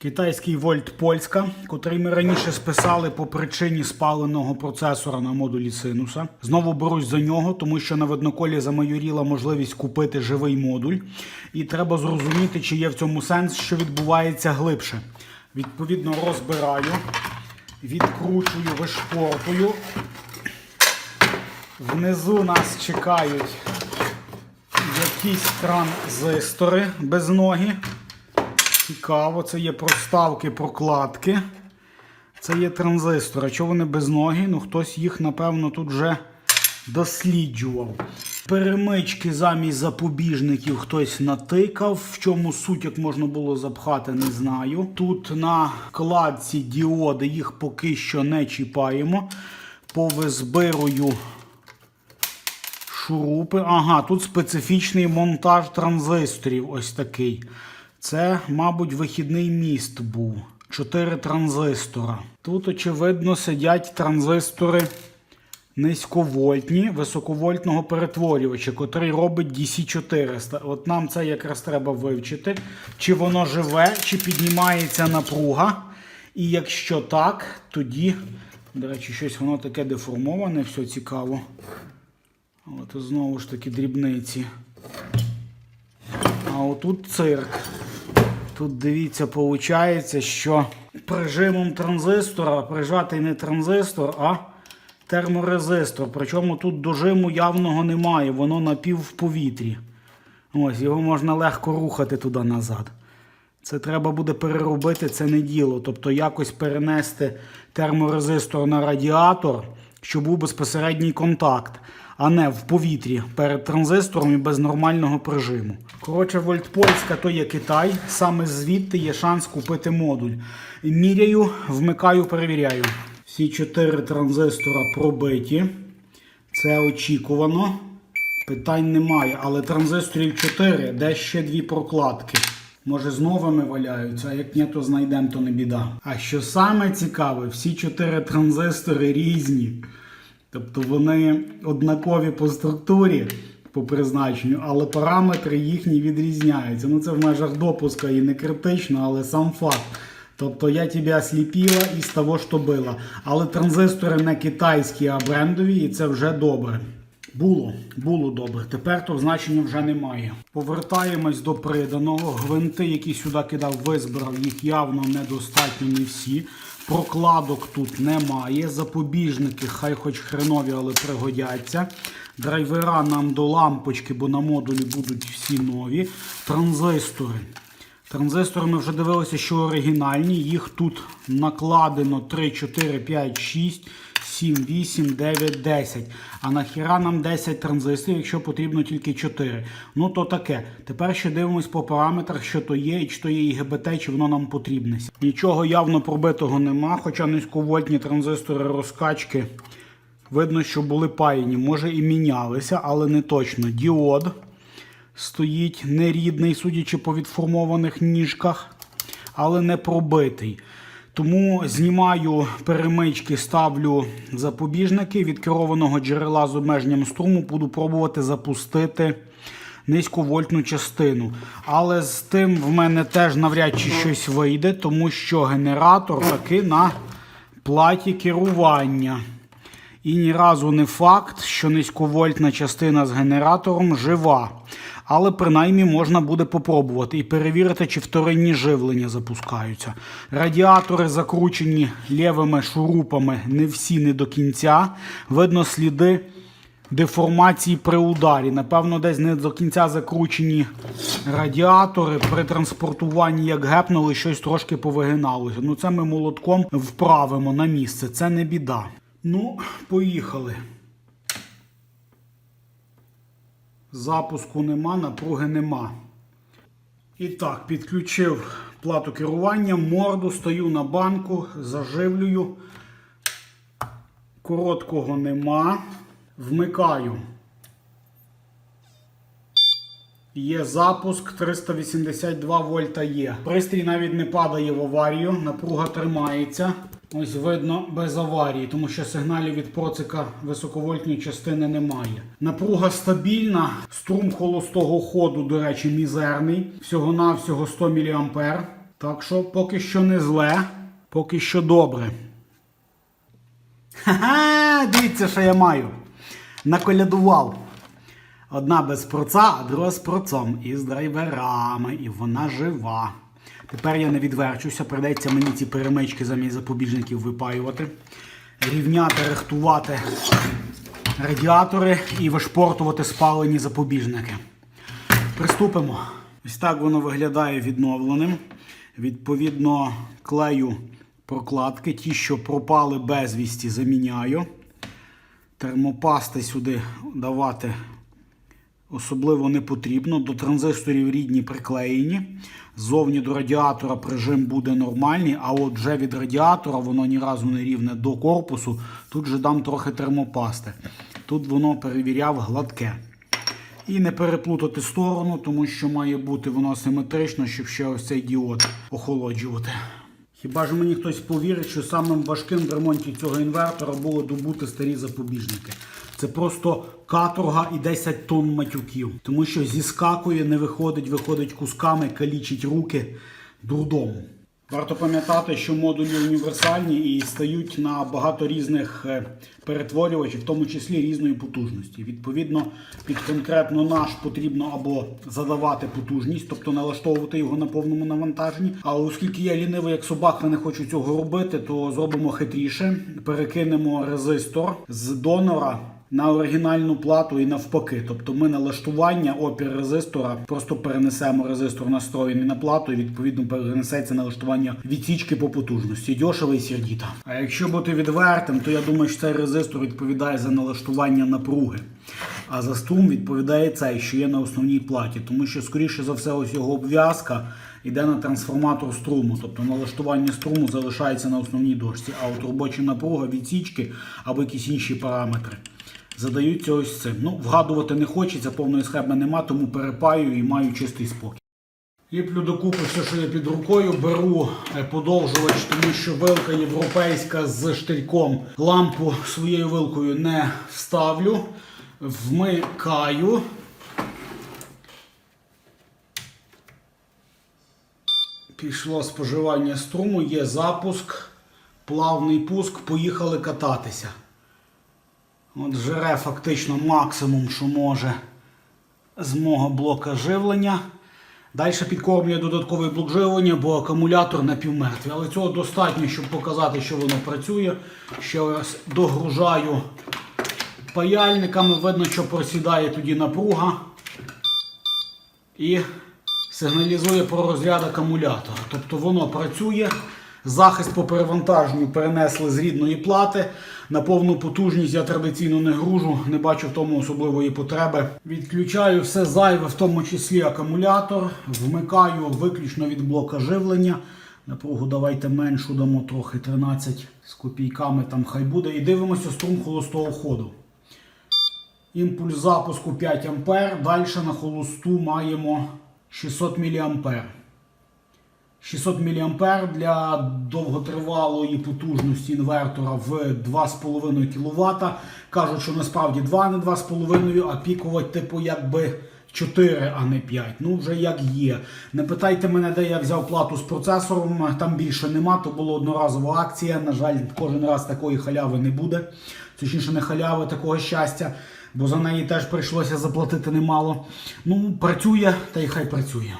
Китайський вольт Польська, котрий ми раніше списали по причині спаленого процесора на модулі синуса. Знову берусь за нього, тому що на видноколі замайоріла можливість купити живий модуль. І треба зрозуміти, чи є в цьому сенс, що відбувається глибше. Відповідно, розбираю, відкручую, вишпортую. Внизу нас чекають якісь транзистори без ноги. Цікаво, це є проставки, прокладки. Це є транзистори. Чого вони без ноги? Ну, хтось їх, напевно, тут вже досліджував. Перемички замість запобіжників хтось натикав. В чому суть, як можна було запхати, не знаю. Тут на кладці діоди їх поки що не чіпаємо. Повизбирую шурупи. Ага, тут специфічний монтаж транзисторів. Ось такий. Це, мабуть, вихідний міст був. Чотири транзистора. Тут, очевидно, сидять транзистори низьковольтні високовольтного перетворювача, котрий робить DC400. От нам це якраз треба вивчити, чи воно живе, чи піднімається напруга. І якщо так, тоді, до речі, щось воно таке деформоване, все цікаво. Але знову ж таки дрібниці. А отут цирк. Тут дивіться, виходить, що прижимом транзистора прижатий не транзистор, а терморезистор. Причому тут дожиму явного немає, воно напів в повітрі. Ось, його можна легко рухати туди-назад. Це треба буде переробити це не діло. Тобто якось перенести терморезистор на радіатор, щоб був безпосередній контакт, а не в повітрі перед транзистором і без нормального прижиму. Коротше, вольтпольська то є Китай. Саме звідти є шанс купити модуль. Міряю, вмикаю, перевіряю. Всі чотири транзистора пробиті. Це очікувано. Питань немає, але транзисторів 4, де ще дві прокладки. Може, з новими валяються, а як ні, то знайдемо, то не біда. А що саме цікаве, всі чотири транзистори різні. Тобто вони однакові по структурі, по призначенню, але параметри їхні відрізняються. Ну це в межах допуска і не критично, але сам факт. Тобто я тебе осліпила із того, що було. Але транзистори не китайські, а брендові, і це вже добре. Було, було добре. Тепер то значення вже немає. Повертаємось до приданого. Гвинти, які сюди кидав, визбирав, їх явно недостатньо не всі. Прокладок тут немає. Запобіжники, хай хоч хренові, але пригодяться. Драйвера нам до лампочки, бо на модулі будуть всі нові. Транзистори. Транзистори ми вже дивилися, що оригінальні. Їх тут накладено 3, 4, 5, 6, 7, 8, 9, 10. А нахіра нам 10 транзисторів, якщо потрібно тільки 4. Ну то таке. Тепер ще дивимось по параметрах, що то є, і чи то є ІГБТ, чи воно нам потрібне. Нічого явно пробитого нема, хоча низьковольтні транзистори розкачки. Видно, що були паяні. Може і мінялися, але не точно. Діод стоїть нерідний, судячи по відформованих ніжках, але не пробитий. Тому знімаю перемички, ставлю запобіжники від керованого джерела з обмеженням струму, буду пробувати запустити низьковольтну частину. Але з тим в мене теж навряд чи щось вийде, тому що генератор таки на платі керування. І ні разу не факт, що низьковольтна частина з генератором жива. Але принаймні можна буде попробувати і перевірити, чи вторинні живлення запускаються. Радіатори закручені лівими шурупами, не всі не до кінця. Видно сліди деформації при ударі. Напевно, десь не до кінця закручені радіатори. При транспортуванні, як гепнули, щось трошки повигиналося. Ну це ми молотком вправимо на місце. Це не біда. Ну, поїхали. Запуску нема, напруги нема. І так, підключив плату керування, морду, стою на банку, заживлюю. Короткого нема. Вмикаю. Є запуск 382 вольта є. Пристрій навіть не падає в аварію, напруга тримається. Ось видно без аварії, тому що сигналів від процика високовольтної частини немає. Напруга стабільна, струм холостого ходу, до речі, мізерний. Всього-навсього 100 мА. Так що поки що не зле, поки що добре. Ха-ха, дивіться, що я маю. Наколядував. Одна без проца, а друга з процом. І з драйверами. І вона жива. Тепер я не відверчуся, прийдеться мені ці перемички замість запобіжників випаювати. Рівняти, рихтувати радіатори і вишпортувати спалені запобіжники. Приступимо. Ось так воно виглядає відновленим. Відповідно, клею прокладки. Ті, що пропали безвісті, заміняю. Термопасти сюди давати особливо не потрібно. До транзисторів рідні приклеєні. Ззовні до радіатора прижим буде нормальний, а от вже від радіатора воно ні разу не рівне до корпусу. Тут же дам трохи термопасти. Тут воно перевіряв гладке. І не переплутати сторону, тому що має бути воно симетрично, щоб ще ось цей діод охолоджувати. Хіба ж мені хтось повірить, що самим важким в ремонті цього інвертора було добути старі запобіжники. Це просто каторга і 10 тонн матюків. Тому що зіскакує, не виходить, виходить кусками, калічить руки дурдому. Варто пам'ятати, що модулі універсальні і стають на багато різних е, перетворювачів, в тому числі різної потужності. Відповідно, під конкретно наш потрібно або задавати потужність, тобто налаштовувати його на повному навантаженні. А оскільки я лінивий як собака, не хочу цього робити, то зробимо хитріше. Перекинемо резистор з донора. На оригінальну плату і навпаки. Тобто ми налаштування опір резистора просто перенесемо резистор настроєний на плату і відповідно перенесеться налаштування відсічки по потужності. Дьошево і сердіто. А якщо бути відвертим, то я думаю, що цей резистор відповідає за налаштування напруги. А за струм відповідає цей, що є на основній платі, тому що, скоріше за все, ось його обв'язка йде на трансформатор струму, тобто налаштування струму залишається на основній дошці, а от робоча напруга, відсічки або якісь інші параметри задаються ось цим. Ну, вгадувати не хочеться, повної схеми нема, тому перепаю і маю чистий спокій. Ліплю докупи все, що є під рукою, беру е, подовжувач, тому що вилка європейська з штирьком. Лампу своєю вилкою не вставлю. Вмикаю. Пішло споживання струму, є запуск, плавний пуск, поїхали кататися. От жере фактично максимум, що може з мого блока живлення. Далі підкормлює додатковий блок живлення, бо акумулятор напівмертвий. Але цього достатньо, щоб показати, що воно працює. Ще ось догружаю паяльниками. Видно, що просідає тоді напруга. І сигналізує про розряд акумулятора. Тобто воно працює. Захист по перевантаженню перенесли з рідної плати. На повну потужність я традиційно не гружу, не бачу в тому особливої потреби. Відключаю все зайве, в тому числі акумулятор. Вмикаю виключно від блока живлення. Напругу давайте меншу дамо трохи 13 з копійками там хай буде. І дивимося струм холостого ходу. Імпульс запуску 5 А. Далі на холосту маємо 600 мА. 600 мА для довготривалої потужності інвертора в 2,5 кВт. Кажуть, що насправді 2, не 2,5, а пікувати, типу, якби 4, а не 5. Ну, вже як є. Не питайте мене, де я взяв плату з процесором, там більше нема, то була одноразова акція. На жаль, кожен раз такої халяви не буде. Точніше, не халяви, такого щастя, бо за неї теж прийшлося заплатити немало. Ну, працює, та й хай працює.